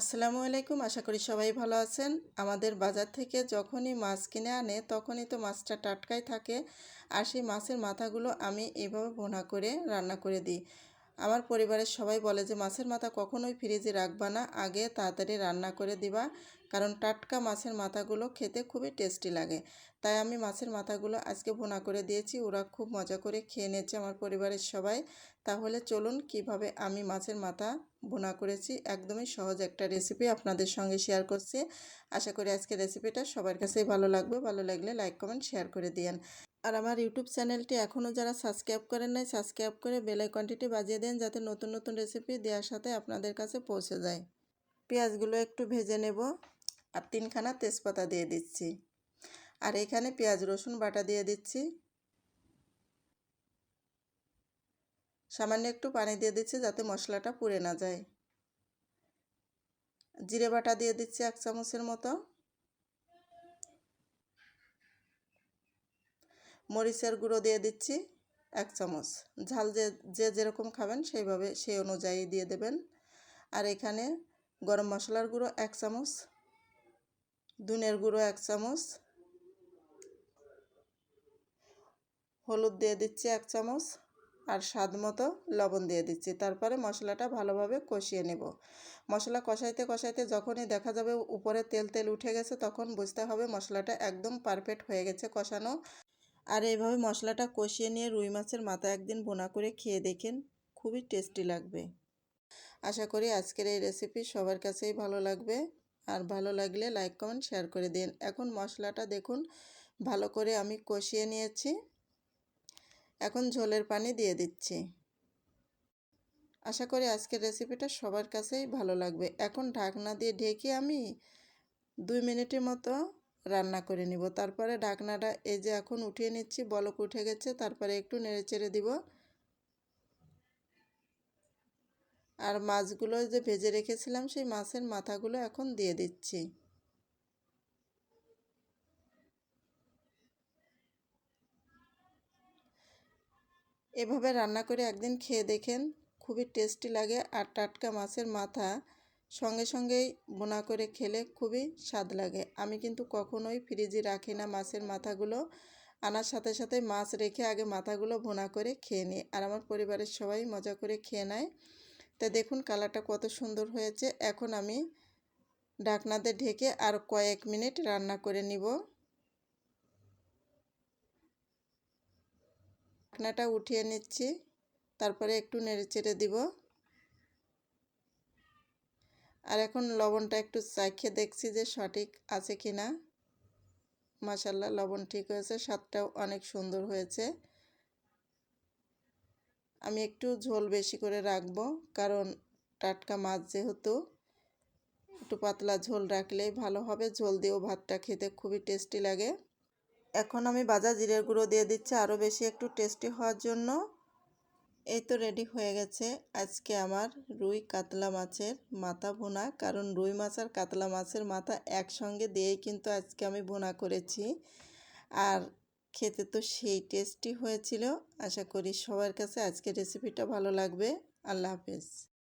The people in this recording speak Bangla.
আসসালামু আলাইকুম। আশা করি সবাই ভালো আছেন। আমাদের বাজার থেকে যখনই মাছ কিনে আনে, তখনই তো মাছটা টাটকাই থাকে। আর সেই মাছের মাথাগুলো আমি এইভাবে ভোনা করে রান্না করে দিই। আমার পরিবারের সবাই বলে যে, মাছের মাথা কখনোই ফ্রিজে রাখবা না। আগে তাড়াতাড়ি রান্না করে দিবা। কারণ টাটকা মাছের মাথাগুলো খেতে খুবই টেস্টি লাগে। তাই আমি মাছের মাথাগুলো আজকে ভোনা করে দিয়েছি, ওরা খুব মজা করে খেয়ে নিয়েছে আমার পরিবারের সবাই। তাহলে চলুন কীভাবে আমি মাছের মাথা ভোনা করেছি, একদমই সহজ একটা রেসিপি আপনাদের সঙ্গে শেয়ার করছি। আশা করি আজকে রেসিপিটা সবার কাছেই ভালো লাগবে, ভালো লাগলে লাইক কমেন্ট শেয়ার করে দিয়েন। আর আমার ইউটিউব চ্যানেলটি এখনও যারা সাবস্ক্রাইব করেন নাই সাবস্ক্রাইব করে বেলাই কোয়ান্টিটি বাজিয়ে দেন যাতে নতুন নতুন রেসিপি দেওয়ার সাথে আপনাদের কাছে পৌঁছে যায়। পেঁয়াজগুলো একটু ভেজে নেব আর তিনখানা তেজপাতা দিয়ে দিচ্ছি। আর এখানে পেঁয়াজ, রসুন বাটা দিয়ে দিচ্ছি। সামান্য একটু পানি দিয়ে দিচ্ছি যাতে মশলাটা পুড়ে না যায়। জিরে বাটা দিয়ে দিচ্ছি এক চামচের মতো। মরিচের গুঁড়ো দিয়ে দিচ্ছি এক চামচ। ঝাল যে যে যেরকম খাবেন সেইভাবে সেই অনুযায়ী দিয়ে দেবেন। আর এখানে গরম মশলার গুঁড়ো এক চামচ দুনের গুঁড়ো এক চামচ, হলুদ দিয়ে দিচ্ছি এক চামচ আর স্বাদ মতো লবণ দিয়ে দিচ্ছি। তারপরে মশলাটা ভালোভাবে কষিয়ে নেব। মশলা কষাইতে কষাইতে যখনই দেখা যাবে উপরে তেল তেল উঠে গেছে, তখন বুঝতে হবে মশলাটা একদম পারফেক্ট হয়ে গেছে কষানো। আর এইভাবে মশলাটা কষিয়ে নিয়ে রুই মাছের মাথা একদিন বোনা করে খেয়ে দেখেন, খুবই টেস্টি লাগবে। আশা করি আজকের এই রেসিপি সবার কাছেই ভালো লাগবে। আর ভালো লাগলে লাইক কমেন্ট শেয়ার করে দিন। এখন মশলাটা দেখুন, ভালো করে আমি কষিয়ে নিয়েছি। এখন ঝোলের পানি দিয়ে দিচ্ছি। আশা করি আজকের রেসিপিটা সবার কাছেই ভালো লাগবে। এখন ঢাকনা দিয়ে ঢেকে আমি দুই মিনিটের মতো রান্না করে নিব। তারপরে ঢাকনাটা এই যে এখন উঠিয়ে নিচ্ছি, বলক উঠে গেছে, তারপরে একটু নেড়ে চেড়ে দিব। আর মাছগুলো যে ভেজে রেখেছিলাম, সেই মাছের মাথাগুলো এখন দিয়ে দিচ্ছি। এভাবে রান্না করে একদিন খেয়ে দেখেন, খুবই টেস্টি লাগে আর টাটকা মাছের মাথা সঙ্গে সঙ্গেই বোনা করে খেলে খুবই স্বাদ লাগে। আমি কিন্তু কখনোই ফ্রিজে রাখি না মাছের মাথাগুলো। আনার সাথে সাথে মাছ রেখে আগে মাথাগুলো বোনা করে খেয়ে নিই। আর আমার পরিবারের সবাই মজা করে খেয়ে নেয়। তা দেখুন কালারটা কত সুন্দর হয়েছে। এখন আমি ঢাকনাতে ঢেকে আর কয়েক মিনিট রান্না করে নিব। ঢাকনাটা উঠিয়ে নিচ্ছি, তারপরে একটু নেড়ে চেড়ে দিব। আর এখন লবণটা একটু চাইখে দেখছি যে সঠিক আছে কি না মাসাল্লাহ লবণ ঠিক হয়েছে, স্বাদটাও অনেক সুন্দর হয়েছে। আমি একটু ঝোল বেশি করে রাখব, কারণ টাটকা মাছ যেহেতু, একটু পাতলা ঝোল রাখলেই ভালো হবে। ঝোল দিয়েও ভাতটা খেতে খুবই টেস্টি লাগে। এখন আমি বাজা জিরের গুঁড়ো দিয়ে দিচ্ছি, আরও বেশি একটু টেস্টি হওয়ার জন্য। এই তো রেডি হয়ে গেছে আজকে আমার রুই কাতলা মাছের মাথা বোনা কারণ রুই মাছ আর কাতলা মাছের মাথা একসঙ্গে দিয়েই কিন্তু আজকে আমি বোনা করেছি। আর খেতে তো সেই টেস্টই হয়েছিল। আশা করি সবার কাছে আজকের রেসিপিটা ভালো লাগবে। আল্লাহ হাফেজ।